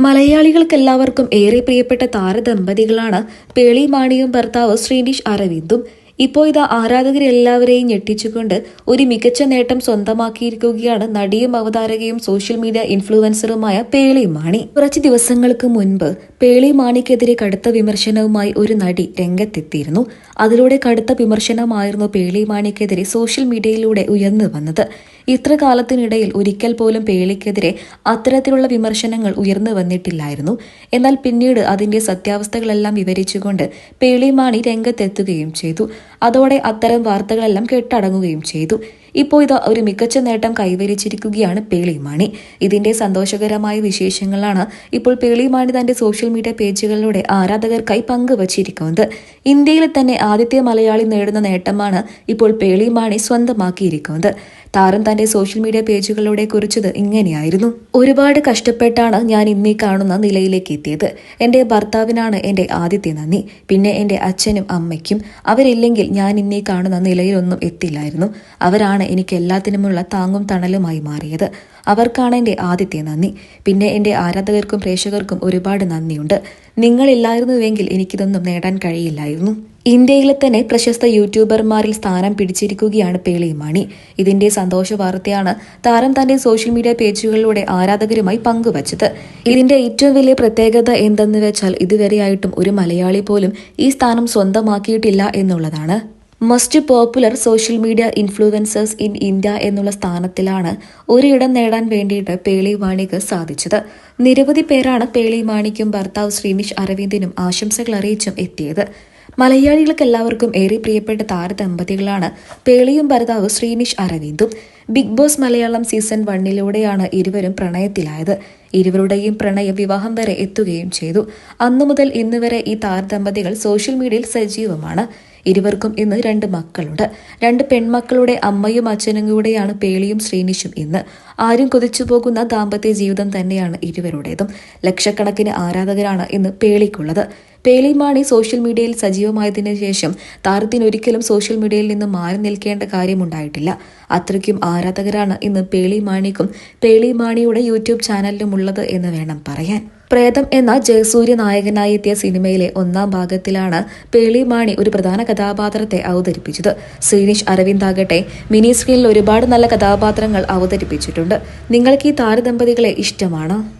മലയാളികൾക്കെല്ലാവർക്കും ഏറെ പ്രിയപ്പെട്ട താരദമ്പതികളാണ് പേളി മാണിയും ഭർത്താവ് ശ്രീനിഷ് അരവിന്ദും. ഇപ്പോൾ ഇത് ആരാധകരെല്ലാവരെയും ഞെട്ടിച്ചുകൊണ്ട് ഒരു മികച്ച നേട്ടം സ്വന്തമാക്കിയിരിക്കുകയാണ് നടിയും അവതാരകയും സോഷ്യൽ മീഡിയ ഇൻഫ്ലുവൻസറുമായ പേളി മാണി. കുറച്ച് ദിവസങ്ങൾക്ക് മുൻപ് പേളി മാണിക്കെതിരെ കടുത്ത വിമർശനവുമായി ഒരു നടി രംഗത്തെത്തിയിരുന്നു. അതിലൂടെ കടുത്ത വിമർശനമായിരുന്നു പേളി മാണിക്കെതിരെ സോഷ്യൽ മീഡിയയിലൂടെ ഉയർന്നു വന്നത്. ഇത്ര കാലത്തിനിടയിൽ ഒരിക്കൽ പോലും പേളിക്കെതിരെ അത്തരത്തിലുള്ള വിമർശനങ്ങൾ ഉയർന്നു വന്നിട്ടില്ലായിരുന്നു. എന്നാൽ പിന്നീട് അതിന്റെ സത്യാവസ്ഥകളെല്ലാം വിവരിച്ചുകൊണ്ട് പേളി മാണി രംഗത്തെത്തുകയും ചെയ്തു. അതോടെ അത്തരം വാർത്തകളെല്ലാം കെട്ടടങ്ങുകയും ചെയ്തു. ഇപ്പോൾ ഇത് ഒരു മികച്ച നേട്ടം കൈവരിച്ചിരിക്കുകയാണ് പേളിമാണി ഇതിന്റെ സന്തോഷകരമായ വിശേഷങ്ങളാണ് ഇപ്പോൾ പേളിമാണി തന്റെ സോഷ്യൽ മീഡിയ പേജുകളിലൂടെ ആരാധകർക്കായി പങ്കുവച്ചിരിക്കുന്നത്. ഇന്ത്യയിൽ തന്നെ ആദ്യത്തെ മലയാളി നേടുന്ന നേട്ടമാണ് ഇപ്പോൾ പേളിമാണി സ്വന്തമാക്കിയിരിക്കുന്നത്. താരം തന്റെ സോഷ്യൽ മീഡിയ പേജുകളിലൂടെ കുറിച്ചത് ഇങ്ങനെയായിരുന്നു. ഒരുപാട് കഷ്ടപ്പെട്ടാണ് ഞാൻ ഇന്നീ കാണുന്ന നിലയിലേക്ക് എത്തിയത്. എന്റെ ഭർത്താവിനാണ് എന്റെ ആദ്യത്തെ നന്ദി. പിന്നെ എന്റെ അച്ഛനും അമ്മയ്ക്കും അവരില്ലെങ്കിൽ ഞാൻ ഇന്നീ കാണുന്ന നിലയിലൊന്നും എത്തില്ലായിരുന്നു. അവരാണ് എനിക്ക് എല്ലാത്തിനുമുള്ള താങ്ങും തണലുമായി മാറിയത്. അവർക്കാണ് എന്റെ ആദ്യത്തെ നന്ദി. പിന്നെ എന്റെ ആരാധകർക്കും പ്രേക്ഷകർക്കും ഒരുപാട് നന്ദിയുണ്ട്. നിങ്ങളില്ലായിരുന്നുവെങ്കിൽ എനിക്കിതൊന്നും നേടാൻ കഴിയില്ലായിരുന്നു. ഇന്ത്യയിലെ തന്നെ പ്രശസ്ത യൂട്യൂബർമാരിൽ സ്ഥാനം പിടിച്ചിരിക്കുകയാണ് പേളിമാണി ഇതിന്റെ സന്തോഷ വാർത്തയാണ് താരം തന്റെ സോഷ്യൽ മീഡിയ പേജുകളിലൂടെ ആരാധകരുമായി പങ്കുവച്ചത്. ഇതിന്റെ ഏറ്റവും വലിയ പ്രത്യേകത എന്തെന്ന് വെച്ചാൽ ഇതുവരെയായിട്ടും ഒരു മലയാളി പോലും ഈ സ്ഥാനം സ്വന്തമാക്കിയിട്ടില്ല എന്നുള്ളതാണ്. Most popular social media influencers in India എന്നുള്ള സ്ഥാനത്തിലാണ് ഒരിടം നേടാൻ വേണ്ടിയിട്ട് പേളി മാണിക്ക് സാധിച്ചത്. നിരവധി പേരാണ് പേളി മാണിക്കും ഭർത്താവ് ശ്രീമിഷ് അരവിന്ദിനും ആശംസകൾ അറിയിച്ചും എത്തിയത്. മലയാളികൾക്ക് എല്ലാവർക്കും ഏറെ പ്രിയപ്പെട്ട താരദമ്പതികളാണ് പേളിയും ഭർത്താവ് ശ്രീനിഷ് അരവിന്ദും. ബിഗ് ബോസ് മലയാളം സീസൺ വണ്ണിലൂടെയാണ് ഇരുവരും പ്രണയത്തിലായത്. ഇരുവരുടെയും പ്രണയ വിവാഹം വരെ എത്തുകയും ചെയ്തു. അന്നു മുതൽ ഇന്നുവരെ ഈ താരദമ്പതികൾ സോഷ്യൽ മീഡിയയിൽ സജീവമാണ്. ഇരുവർക്കും ഇന്ന് രണ്ട് മക്കളുണ്ട്. രണ്ട് പെൺമക്കളുടെ അമ്മയും അച്ഛനും കൂടെയാണ് പേളിയും ശ്രീനിഷും ഇന്ന്. ആരും കൊതിച്ചു പോകുന്ന ദാമ്പത്യ ജീവിതം തന്നെയാണ് ഇരുവരുടേതും. ലക്ഷക്കണക്കിന് ആരാധകരാണ് ഇന്ന് പേളിക്കുള്ളത്. പേളിമാണി സോഷ്യൽ മീഡിയയിൽ സജീവമായതിനു ശേഷം താരത്തിന് ഒരിക്കലും സോഷ്യൽ മീഡിയയിൽ നിന്ന് മാറി നിൽക്കേണ്ട കാര്യമുണ്ടായിട്ടില്ല. അത്രയ്ക്കും ആരാധകരാണ് ഇന്ന് പേളിമാണിക്കും പേളിമാണിയുടെ യൂട്യൂബ് ചാനലിലും ഉള്ളത് എന്ന് വേണം പറയാൻ. പ്രേതം എന്ന ജയസൂര്യ നായകനായി എത്തിയ സിനിമയിലെ ഒന്നാം ഭാഗത്തിലാണ് പേളിമാണി ഒരു പ്രധാന കഥാപാത്രത്തെ അവതരിപ്പിച്ചത്. ശ്രീനിഷ് അരവിന്ദ് ആകട്ടെ മിനി സ്ക്രീനിൽ ഒരുപാട് നല്ല കഥാപാത്രങ്ങൾ അവതരിപ്പിച്ചിട്ടുണ്ട്. നിങ്ങൾക്ക് ഈ താരദമ്പതികളെ ഇഷ്ടമാണോ?